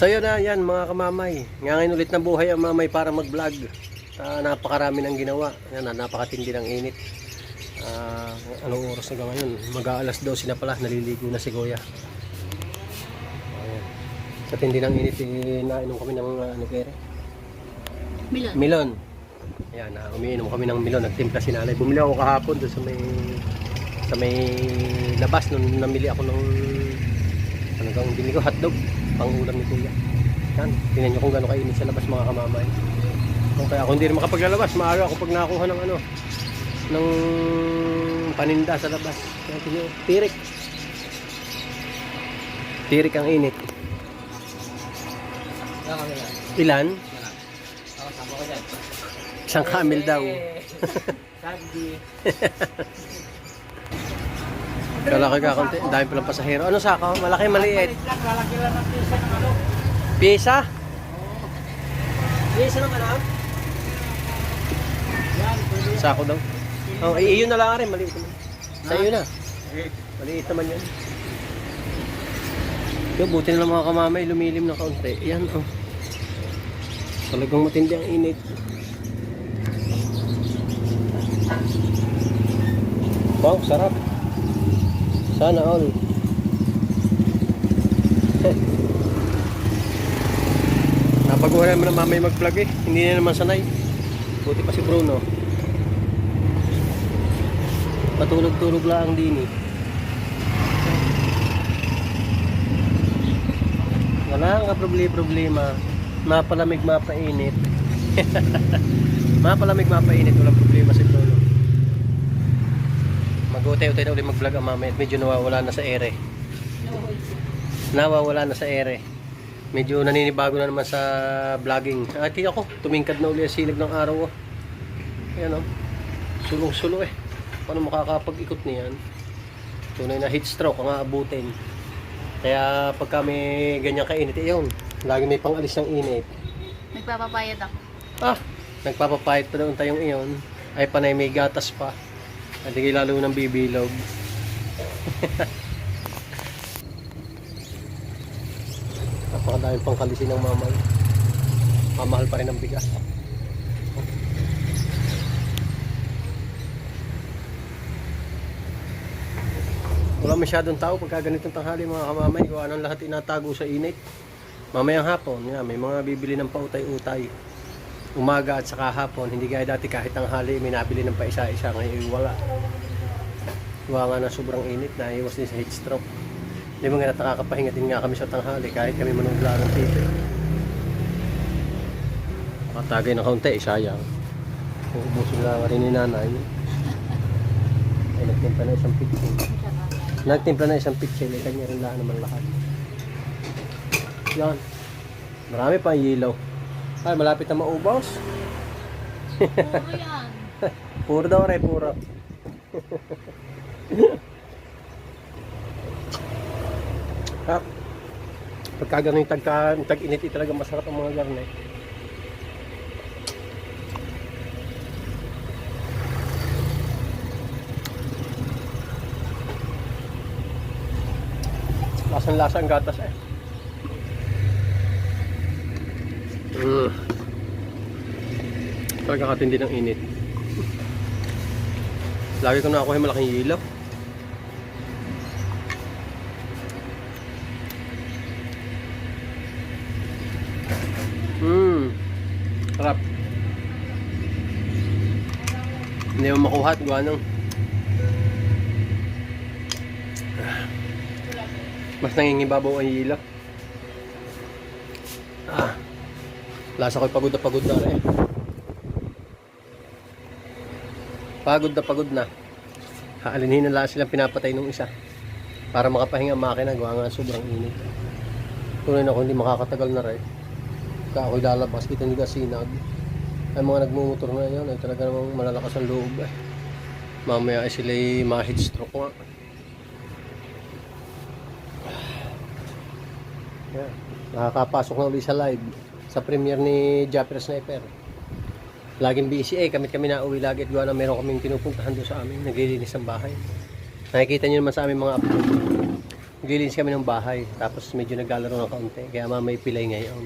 So yun na yan mga kamamay. Ngayon ulit na buhay ang mamay para mag-vlog. Ah, napakarami ng ginawa. Yan, na- napakatindi ng init. Ah, anong oras na ba ngayon? Mag-aalas 12 na pala. Naliligo na si Goya. Ayan. Sa tindi ng init, eh, nainom kami ng uh, ano kere? Milon. Milon. Ayan, uh, umiinom kami ng milon. Nagtimpla si nanay. Bumili ako kahapon doon sa may sa may labas nung namili ako ng kang bili ko hotdog pang ulam ni kuya. Yan, tingnan niyo kung gaano kainit sa labas mga kamamay. Kung kaya ako hindi rin makapaglalabas, maaga ako pag nakuha ng ano ng paninda sa labas. Kaya tingnan tirik. Tirik ang init. Ilan? Isang camel daw. Sabi. Kalaki ka konti. Dami palang pasahero. Ano sako? Malaki, maliit. Lalaki lang ang pisa ng ano. Pisa? Pisa ng ano? Sako daw. Oh, iyon na lang rin. Maliit naman. Sa iyo na. Maliit naman yan. Yo, buti na lang mga kamamay. Lumilim na kaunti. Yan, oh. Talagang matindi ang init. Wow, sarap. Sana all. Napaguhan naman ng mamay mag-vlog eh. Hindi na naman sanay. Buti pa si Bruno. Patulog-tulog lang din eh. Wala nga problema-problema. Mapalamig, mapainit. mapalamig, mapainit. Walang problema si Bruno. Mag-utay-utay na ulit mag-vlog ang mamaya at medyo nawawala na sa ere. Nawawala na sa ere. Medyo naninibago na naman sa vlogging. At ako, tumingkad na ulit ang silig ng araw. Oh. Ayan oh. Sulong-sulo eh. Paano makakapag-ikot niyan? Tunay na heat stroke ang aabutin. Kaya pagka may ganyan kainit, eh yun. Lagi may pangalis ng init. Nagpapapayad ako. Ah, nagpapapahit pa doon tayong iyon. Ay panay may gatas pa. At hindi lalo ng bibilog. Napakadaming pang kalisin ng mamay. Mamahal pa rin ang bigas. Wala masyadong tao pagka ganitong tanghali mga kamamay. Gawa ng lahat inatago sa init. Mamayang hapon, yan, may mga bibili ng pautay-utay. Umaga at saka hapon, hindi gaya dati kahit tanghali may nabili ng paisa-isa. Ngayon wala. Nga na sobrang init, naiwas din sa heat stroke. Di ba nga nakakapahinga din nga kami sa tanghali kahit kami manungla ng TV. Makatagay ng kaunti, sayang. Uubusin lang rin ni nanay. Ay, nagtimpla na isang pitsin. Nagtimpla na isang pitsin, eh, kanya rin lang naman lahat. Yan. Marami pa ang ilaw. Ay, malapit na maubos. Oo yan. Puro daw rin, puro. Hap. Pagka ganun yung tagka, tag-init, eh, talaga masarap ang mga garne. Lasang-lasa ang gatas eh. Mm. Talaga katindi ng init. Lagi ko na ako yung malaking ilaw. Mmm. Sarap. Hindi mo makuha at gawa ng mas nangingibabaw ang ilaw. Ah. Lasa ko'y pagod na pagod na rin. Pagod na pagod na. Haalinin na lang silang pinapatay nung isa. Para makapahinga ang makina, gawa nga sobrang init. Tunay na ako hindi makakatagal na rin. Kaya ako'y lalabas, kita nila sinag. Ay mga nagmumotor na yun, ay talaga namang malalakas ang loob eh. Mamaya ay sila'y ma-heat stroke nga. Yeah. Nakakapasok na ulit sa live sa premiere ni Japper Sniper. Laging busy eh, kamit kami na uwi lagi at gawa na meron kaming pinupuntahan doon sa amin, naglilinis ng bahay. Nakikita nyo naman sa aming mga upload. Gilinis kami ng bahay. Tapos medyo naglalaro ng kaunti. Kaya mamay pilay ngayon.